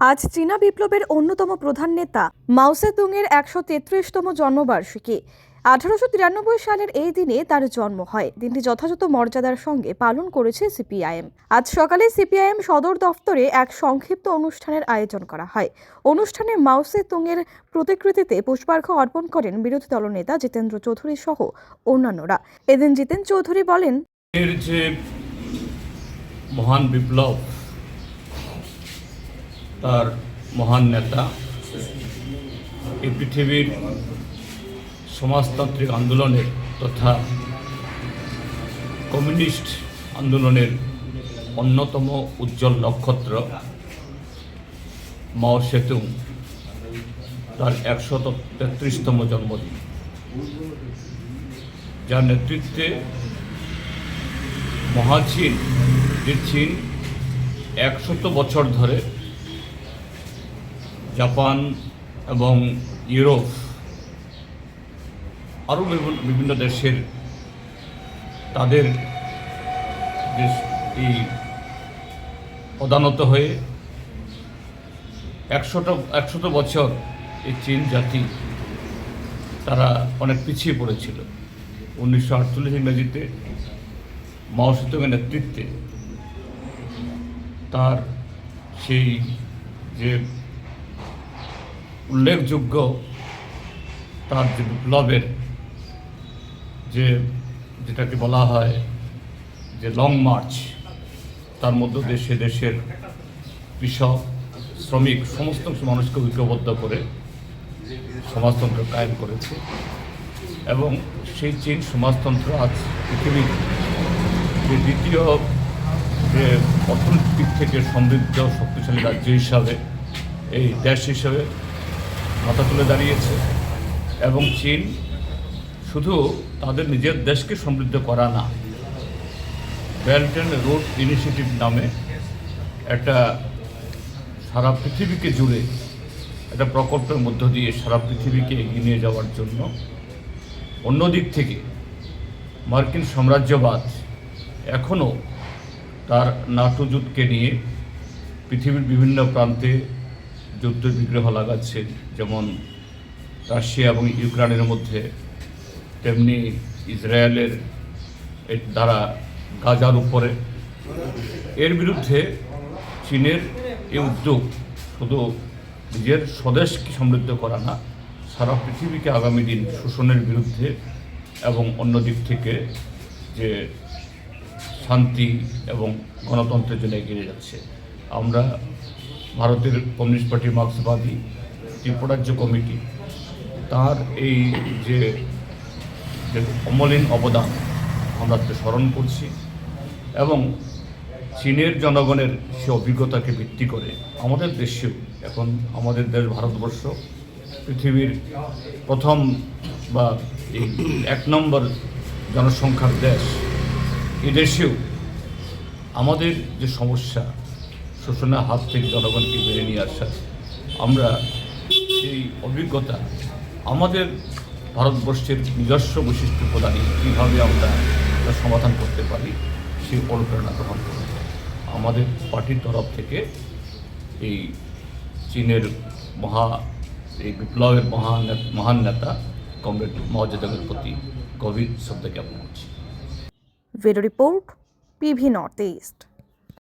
আজ চীনা বিপ্লবের অন্যতম প্রধান নেতা মাওসে তুংয়ের একশো তেত্রিশতম জন্মবার্ষিকী। আঠারোশো তিরানব্বই সালের এই দিনে তার জন্ম হয়। দিনটি যথাযথ মর্যাদার সঙ্গে পালন করেছে সিপিআইএম। আজ সকালে সিপিআইএম সদর দফতরে এক সংক্ষিপ্ত অনুষ্ঠানের আয়োজন করা হয়। অনুষ্ঠানে মাওসে তুংয়ের প্রতিকৃতিতে পুষ্পার্ঘ অর্পণ করেন বিরোধী দলনেতা জিতেন্দ্র চৌধুরী সহ অন্যান্যরা। এদিন জিতেন চৌধুরী বলেন, এর যে মহান বিপ্লব তার মহান নেতা। এই পৃথিবীর সমাজতান্ত্রিক আন্দোলনের তথা কমিউনিস্ট আন্দোলনের অন্যতম উজ্জ্বল নক্ষত্র মাও সেতুং, তার একশত তেত্রিশতম জন্মদিন। যার নেতৃত্বে মহাচীন যে চীন একশত বছর ধরে জাপান এবং ইউরোপ আরও বিভিন্ন- দেশের তাদের এই প্রধানত হয়ে একশোটা একশত বছর এই চীন জাতি তারা অনেক পিছিয়ে পড়েছিল। উনিশশো আটচল্লিশ ইংরেজিতে মাও সেতুংয়ের নেতৃত্বে তার সেই যে উল্লেখযোগ্য তার যে বিপ্লবের যে, যেটাকে বলা হয় যে লং মার্চ তার মধ্যে দেশে দেশের কৃষক, শ্রমিক, সমস্ত মানুষকে ঐক্যবদ্ধ করে সমাজতন্ত্র কায়েম করেছে এবং সেই চীন সমাজতন্ত্র আজ পৃথিবীর যে দ্বিতীয় যে অর্থনৈতিক থেকে সমৃদ্ধ, শক্তিশালী রাজ্য হিসাবে, এই দেশ হিসাবে মাথা তুলে দাঁড়িয়েছে এবং চীন শুধু তাদের নিজের দেশকে সমৃদ্ধ করা না বেল্ট অ্যান্ড রোড ইনিশিয়েটিভ নামে একটা সারা পৃথিবীকে জুড়ে একটা প্রকল্পের মধ্য দিয়ে সারা পৃথিবীকে এগিয়ে নিয়ে যাওয়ার জন্য অন্যদিক থেকে মার্কিন সাম্রাজ্যবাদ এখনও তার নাটো যুদ্ধকে নিয়ে পৃথিবীর বিভিন্ন প্রান্তে যুদ্ধ বিগ্রহ লাগাচ্ছে, যেমন রাশিয়া এবং ইউক্রেনের মধ্যে, তেমনি ইসরায়েলের দ্বারা গাজার উপরে। এর বিরুদ্ধে চীনের এই উদ্যোগ শুধু নিজের স্বদেশকে সমৃদ্ধ করা না, সারা পৃথিবীকে আগামী দিন শোষণের বিরুদ্ধে এবং অন্য দিক থেকে যে শান্তি এবং গণতন্ত্রের জন্য এগিয়ে যাচ্ছে। আমরা ভারতের কমিউনিস্ট পার্টি মার্ক্সবাদী ত্রিপুরাজ্য কমিটি, তার এই যে অমলিন অবদান, আমরা স্মরণ করছি এবং চীনের জনগণের সে অভিজ্ঞতাকে ভিত্তি করে আমাদের দেশেও এখন আমাদের দেশ ভারতবর্ষ পৃথিবীর প্রথম বা এই এক নম্বর জনসংখ্যার দেশ এই দেশেও আমাদের যে সমস্যা শোষণের হাত থেকে জনগণকে বেড়ে নিয়ে আসা। আমরা সেই অভিজ্ঞতা আমাদের ভারতবর্ষের নিজস্ব বৈশিষ্ট্য প্রদানে কীভাবে আমরা সমাধান করতে পারি সেই অনুপ্রেরণা গ্রহণ করব। আমাদের পার্টির তরফ থেকে এই চীনের মহা, এই বিপ্লবের মহান মহান নেতা কমরেড মহাজাদের প্রতি গভীর শ্রদ্ধা জ্ঞাপন করছি। Bureau report, PV north east.